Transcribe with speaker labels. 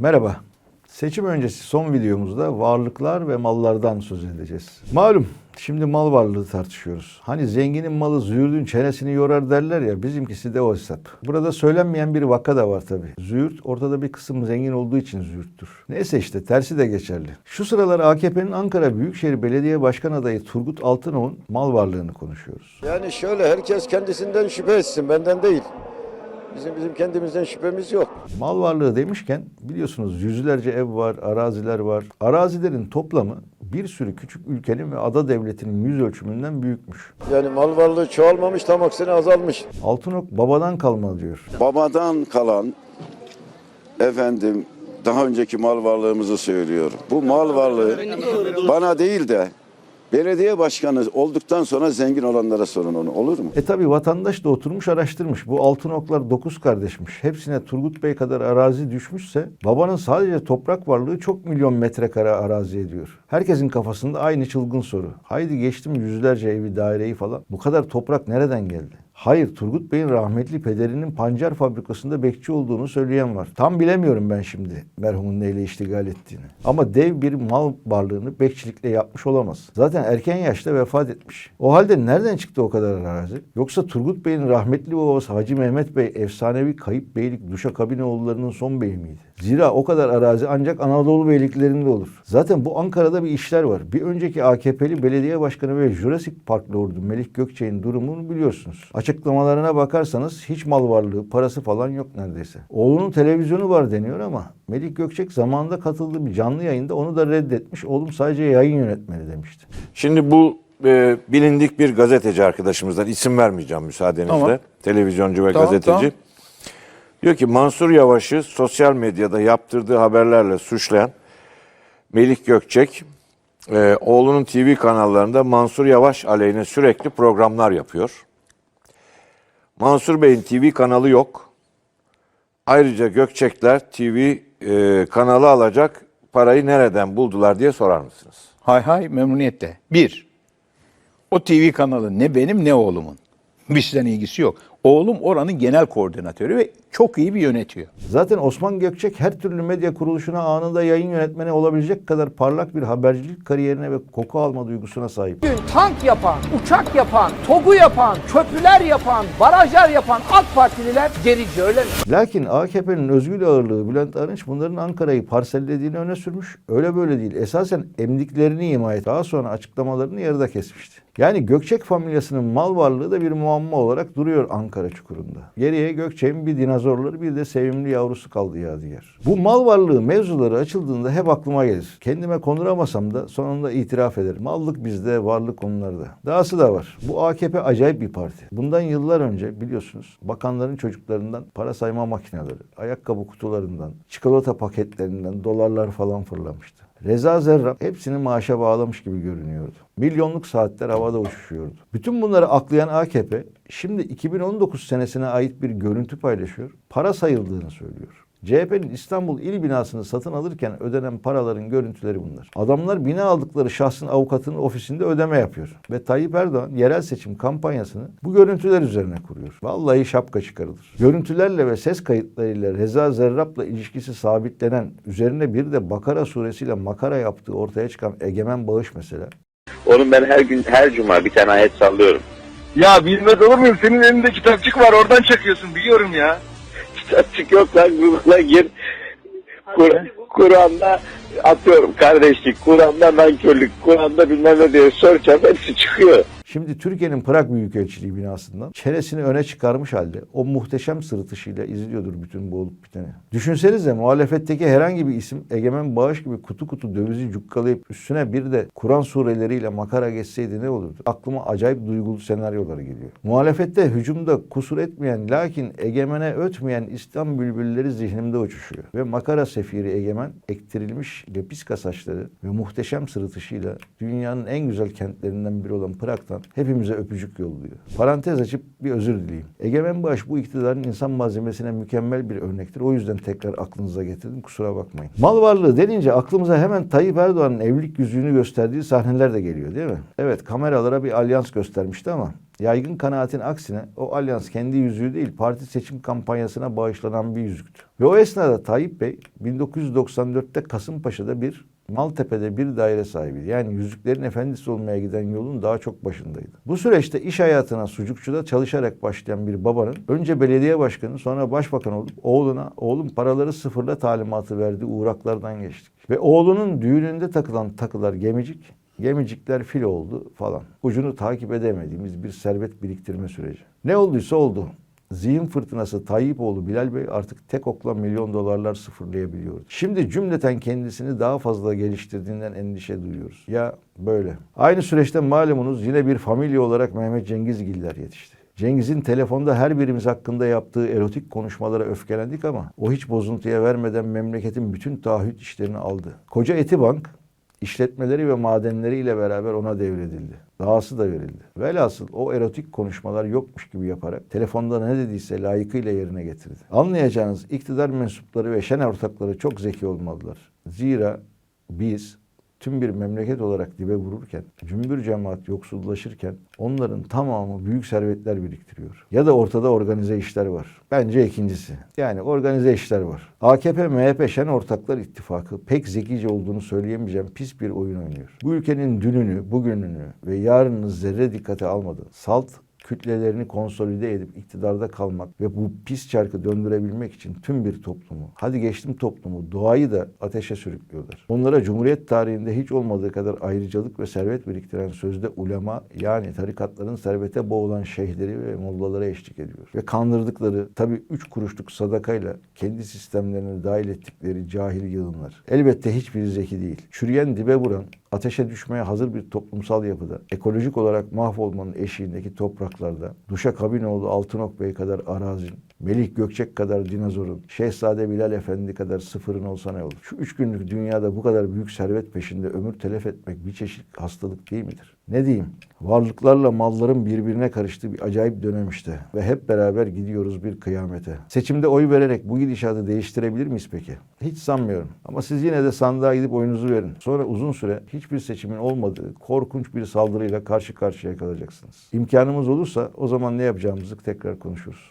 Speaker 1: Merhaba. Seçim öncesi son videomuzda varlıklar ve mallardan söz edeceğiz. Malum şimdi mal varlığı tartışıyoruz. Hani zenginin malı züğürdün çenesini yorar derler ya bizimkisi de o hesap. Burada söylenmeyen bir vaka da var tabii. Züğürt ortada bir kısım zengin olduğu için züğürttür. Neyse işte tersi de geçerli. Şu sıralar AKP'nin Ankara Büyükşehir Belediye Başkan adayı Turgut Altınov'un mal varlığını konuşuyoruz.
Speaker 2: Yani şöyle herkes kendisinden şüphe etsin benden değil. Bizim bizim kendimizden şüphemiz yok.
Speaker 1: Mal varlığı demişken biliyorsunuz yüzlerce ev var, araziler var. Arazilerin toplamı bir sürü küçük ülkenin ve ada devletinin yüz ölçümünden büyükmüş.
Speaker 2: Yani mal varlığı çoğalmamış tam aksine azalmış.
Speaker 1: Altınok babadan kalma diyor.
Speaker 3: Babadan kalan efendim daha önceki mal varlığımızı söylüyorum. Bu mal varlığı bana değil de belediye başkanı olduktan sonra zengin olanlara sorun onu olur mu?
Speaker 1: E tabi vatandaş da oturmuş araştırmış. Bu Altınoklar dokuz kardeşmiş. Hepsine Turgut Bey kadar arazi düşmüşse babanın sadece toprak varlığı çok milyon metrekare arazi ediyor. Herkesin kafasında aynı çılgın soru. Haydi geçtim yüzlerce evi daireyi falan. Bu kadar toprak nereden geldi? Hayır Turgut Bey'in rahmetli pederinin pancar fabrikasında bekçi olduğunu söyleyen var. Tam bilemiyorum ben şimdi merhumun neyle iştigal ettiğini. Ama dev bir mal varlığını bekçilikle yapmış olamaz. Zaten erken yaşta vefat etmiş. O halde nereden çıktı o kadar arazi? Yoksa Turgut Bey'in rahmetli babası Hacı Mehmet Bey efsanevi kayıp beylik Duşakabinoğullarının son beyi miydi? Zira o kadar arazi ancak Anadolu beyliklerinde olur. Zaten bu Ankara'da bir işler var. Bir önceki AKP'li belediye başkanı ve Jurassic Park lordu Melih Gökçek'in durumunu biliyorsunuz. Açıklamalarına bakarsanız hiç mal varlığı, parası falan yok neredeyse. Oğlunun televizyonu var deniyor ama Melih Gökçek zamanında katıldığı bir canlı yayında onu da reddetmiş. Oğlum sadece yayın yönetmeni demişti.
Speaker 4: Şimdi bu e, bilindik bir gazeteci arkadaşımızdan isim vermeyeceğim müsaadenizle.
Speaker 5: Tamam.
Speaker 4: Televizyoncu ve
Speaker 5: Tamam,
Speaker 4: gazeteci.
Speaker 5: tamam.
Speaker 4: Diyor ki Mansur Yavaş'ı sosyal medyada yaptırdığı haberlerle suçlayan Melih Gökçek e, oğlunun TV kanallarında Mansur Yavaş aleyhine sürekli programlar yapıyor. Mansur Bey'in TV kanalı yok. Ayrıca Gökçekler TV e, kanalı alacak parayı nereden buldular diye sorar mısınız?
Speaker 5: Hay hay memnuniyetle. Bir, o TV kanalı ne benim ne oğlumun. Bizden ilgisi yok. Oğlum oranın genel koordinatörü ve çok iyi bir yönetiyor.
Speaker 1: Zaten Osman Gökçek her türlü medya kuruluşuna anında yayın yönetmeni olabilecek kadar parlak bir habercilik kariyerine ve koku alma duygusuna sahip.
Speaker 6: Bugün tank yapan, uçak yapan, TOG'u yapan, köprüler yapan, barajlar yapan AK Partililer gerici öyle mi?
Speaker 1: Lakin AKP'nin özgül ağırlığı Bülent Arınç bunların Ankara'yı parsellediğini öne sürmüş. Öyle böyle değil. Esasen emdiklerini ima et. Daha sonra açıklamalarını yarıda kesmişti. Yani Gökçek familyasının mal varlığı da bir muamma olarak duruyor Ankara çukurunda. Geriye Gökçek'in bir dinozorları bir de sevimli yavrusu kaldı yadigar. Bu mal varlığı mevzuları açıldığında hep aklıma gelir. Kendime konduramasam da sonunda itiraf ederim. Mallık bizde, varlık onlarda. Dahası da var. Bu AKP acayip bir parti. Bundan yıllar önce biliyorsunuz bakanların çocuklarından para sayma makineleri, ayakkabı kutularından, çikolata paketlerinden dolarlar falan fırlamıştı. Reza Zerrab hepsini maaşa bağlamış gibi görünüyordu. Milyonluk saatler havada uçuşuyordu. Bütün bunları aklayan AKP şimdi 2019 senesine ait bir görüntü paylaşıyor. Para sayıldığını söylüyor. CHP'nin İstanbul il binasını satın alırken ödenen paraların görüntüleri bunlar. Adamlar bina aldıkları şahsın avukatının ofisinde ödeme yapıyor. Ve Tayyip Erdoğan yerel seçim kampanyasını bu görüntüler üzerine kuruyor. Vallahi şapka çıkarılır. Görüntülerle ve ses kayıtlarıyla Reza Zerrab'la ilişkisi sabitlenen, üzerine bir de Bakara suresiyle makara yaptığı ortaya çıkan egemen bağış mesela.
Speaker 7: Onun ben her gün her cuma bir tane ayet sallıyorum.
Speaker 8: Ya bilmez olur muyum? Senin elinde kitapçık var oradan çakıyorsun biliyorum ya.
Speaker 7: Kitapçık yok lan Google'a gir. Kur- Kur'an'da atıyorum kardeşlik, Kur'an'da nankörlük, Kur'an'da bilmem ne diye search hepsi çıkıyor.
Speaker 1: Şimdi Türkiye'nin Prag Büyükelçiliği binasından çenesini öne çıkarmış halde o muhteşem sırıtışıyla izliyordur bütün bu olup biteni. Düşünsenize muhalefetteki herhangi bir isim Egemen Bağış gibi kutu kutu dövizi cukkalayıp üstüne bir de Kur'an sureleriyle makara geçseydi ne olurdu? Aklıma acayip duygulu senaryolar geliyor. Muhalefette hücumda kusur etmeyen lakin Egemen'e ötmeyen İslam bülbülleri zihnimde uçuşuyor. Ve makara sefiri Egemen ektirilmiş lepiska saçları ve muhteşem sırıtışıyla dünyanın en güzel kentlerinden biri olan Prag'dan Vatan hepimize öpücük yolluyor. Parantez açıp bir özür dileyeyim. Egemen Bağış bu iktidarın insan malzemesine mükemmel bir örnektir. O yüzden tekrar aklınıza getirdim. Kusura bakmayın. Mal varlığı denince aklımıza hemen Tayyip Erdoğan'ın evlilik yüzüğünü gösterdiği sahneler de geliyor değil mi? Evet kameralara bir alyans göstermişti ama Yaygın kanaatin aksine o alyans kendi yüzüğü değil parti seçim kampanyasına bağışlanan bir yüzüktü. Ve o esnada Tayyip Bey 1994'te Kasımpaşa'da bir Maltepe'de bir daire sahibiydi. Yani yüzüklerin efendisi olmaya giden yolun daha çok başındaydı. Bu süreçte iş hayatına sucukçuda çalışarak başlayan bir babanın önce belediye başkanı sonra başbakan olup oğluna oğlum paraları sıfırla talimatı verdiği uğraklardan geçtik. Ve oğlunun düğününde takılan takılar gemicik, Gemicikler fil oldu falan. Ucunu takip edemediğimiz bir servet biriktirme süreci. Ne olduysa oldu. Zihin fırtınası Tayyipoğlu Bilal Bey artık tek okla milyon dolarlar sıfırlayabiliyor. Şimdi cümleten kendisini daha fazla geliştirdiğinden endişe duyuyoruz. Ya böyle. Aynı süreçte malumunuz yine bir familya olarak Mehmet Cengizgiller yetişti. Cengiz'in telefonda her birimiz hakkında yaptığı erotik konuşmalara öfkelendik ama o hiç bozuntuya vermeden memleketin bütün taahhüt işlerini aldı. Koca Etibank işletmeleri ve madenleriyle beraber ona devredildi. Dahası da verildi. Velhasıl o erotik konuşmalar yokmuş gibi yaparak telefonda ne dediyse layıkıyla yerine getirdi. Anlayacağınız iktidar mensupları ve şen ortakları çok zeki olmalılar. Zira biz tüm bir memleket olarak dibe vururken, cümbür cemaat yoksullaşırken onların tamamı büyük servetler biriktiriyor. Ya da ortada organize işler var. Bence ikincisi. Yani organize işler var. AKP, MHP, Şen Ortaklar İttifakı pek zekice olduğunu söyleyemeyeceğim pis bir oyun oynuyor. Bu ülkenin dününü, bugününü ve yarınını zerre dikkate almadı. Salt kütlelerini konsolide edip iktidarda kalmak ve bu pis çarkı döndürebilmek için tüm bir toplumu, hadi geçtim toplumu, doğayı da ateşe sürüklüyorlar. Onlara Cumhuriyet tarihinde hiç olmadığı kadar ayrıcalık ve servet biriktiren sözde ulema yani tarikatların servete boğulan şeyhleri ve mollalara eşlik ediyor. Ve kandırdıkları tabii üç kuruşluk sadakayla kendi sistemlerine dahil ettikleri cahil yığınlar. Elbette hiçbiri zeki değil. Çürüyen dibe vuran, ateşe düşmeye hazır bir toplumsal yapıda, ekolojik olarak mahvolmanın eşiğindeki topraklarda, Duşakabinoğlu Altınok Bey kadar arazin, Melih Gökçek kadar dinozorun, Şehzade Bilal Efendi kadar sıfırın olsa ne olur? Şu üç günlük dünyada bu kadar büyük servet peşinde ömür telef etmek bir çeşit hastalık değil midir? Ne diyeyim? Varlıklarla malların birbirine karıştığı bir acayip dönem işte. Ve hep beraber gidiyoruz bir kıyamete. Seçimde oy vererek bu gidişatı değiştirebilir miyiz peki? Hiç sanmıyorum. Ama siz yine de sandığa gidip oyunuzu verin. Sonra uzun süre hiçbir seçimin olmadığı korkunç bir saldırıyla karşı karşıya kalacaksınız. İmkanımız olursa o zaman ne yapacağımızı tekrar konuşuruz.